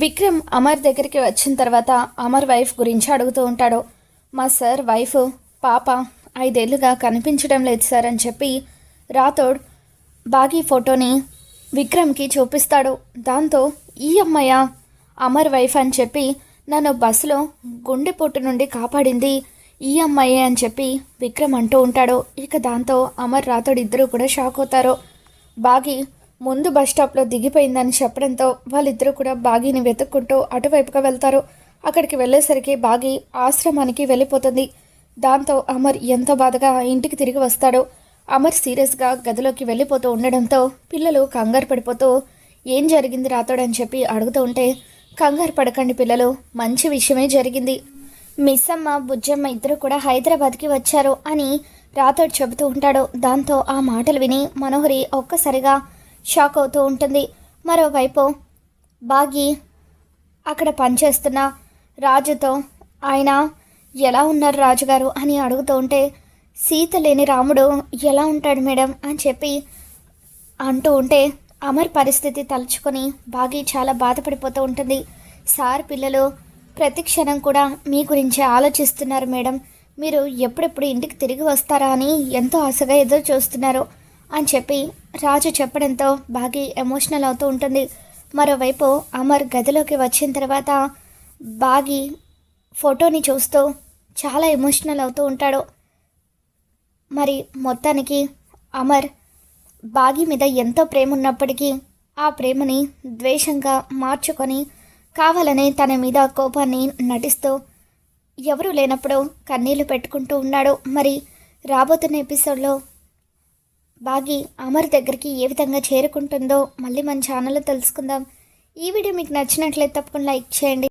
విక్రమ్ అమర్ దగ్గరికి వచ్చిన తర్వాత అమర్ వైఫ్ గురించి అడుగుతూ ఉంటాడు. మా సార్ వైఫ్ పాప ఐదేళ్ళుగా కనిపించడం లేదు సార్ అని చెప్పి రాథోడ్ బాగీ ఫోటోని విక్రమ్కి చూపిస్తాడు. దాంతో ఈ అమ్మాయ? అమర్ వైఫ్ అని చెప్పి నన్ను బస్సులో గుండెపోటు నుండి కాపాడింది ఈ అమ్మాయే అని చెప్పి విక్రమ్ అంటూ ఉంటాడు. ఇక దాంతో అమర్ రాథోడ్ ఇద్దరు కూడా షాక్ అవుతారు. బాగి ముందు బస్ స్టాప్లో దిగిపోయిందని చెప్పడంతో వాళ్ళిద్దరూ కూడా బాగీని వెతుక్కుంటూ అటువైపుగా వెళ్తారు. అక్కడికి వెళ్ళేసరికి బాగి ఆశ్రమానికి వెళ్ళిపోతుంది. దాంతో అమర్ ఎంతో బాధగా ఇంటికి తిరిగి వస్తాడు. అమర్ సీరియస్గా గదిలోకి వెళ్ళిపోతూ ఉండడంతో పిల్లలు కంగారు పడిపోతూ ఏం జరిగింది రాతోడని చెప్పి అడుగుతూ ఉంటే కంగారు పడకండి పిల్లలు మంచి విషయమే జరిగింది. మిస్ అమ్మ బుజ్జమ్మ ఇద్దరు కూడా హైదరాబాద్కి వచ్చారు అని రాతోడు చెబుతూ ఉంటాడు. దాంతో ఆ మాటలు విని మనోహరి ఒక్కసారిగా షాక్ అవుతూ ఉంటుంది. మరోవైపు బాగి అక్కడ పనిచేస్తున్న రాజుతో ఆయన ఎలా ఉన్నారు రాజుగారు? అని అడుగుతూ ఉంటే సీత లేని రాముడు ఎలా ఉంటాడు మేడం? అని చెప్పి అంటూ ఉంటే అమర్ పరిస్థితి తలుచుకొని బాగి చాలా బాధపడిపోతూ ఉంటుంది. సార్ పిల్లలు ప్రతి క్షణం కూడా మీ గురించి ఆలోచిస్తున్నారు మేడం. మీరు ఎప్పుడెప్పుడు ఇంటికి తిరిగి వస్తారా? అని ఎంతో ఆశగా ఎదురు చూస్తున్నారు అని చెప్పి రాజు చెప్పడంతో బాగి ఎమోషనల్ అవుతూ ఉంటుంది. మరోవైపు అమర్ గదిలోకి వచ్చిన తర్వాత బాగి ఫోటోని చూస్తూ చాలా ఎమోషనల్ అవుతూ ఉంటాడు. మరి మొత్తానికి అమర్ బాగి మీద ఎంతో ప్రేమ ఉన్నప్పటికీ ఆ ప్రేమని ద్వేషంగా మార్చుకొని కావాలనే తన మీద కోపాన్ని నటిస్తూ ఎవరూ లేనప్పుడు కన్నీళ్ళు పెట్టుకుంటూ ఉన్నాడు. మరి రాబోతున్న ఎపిసోడ్లో బాగి అమర్ దగ్గరికి ఏ విధంగా చేరుకుంటుందో మళ్ళీ మన ఛానల్లో తెలుసుకుందాం. ఈ వీడియో మీకు నచ్చినట్లయితే తప్పకుండా లైక్ చేయండి.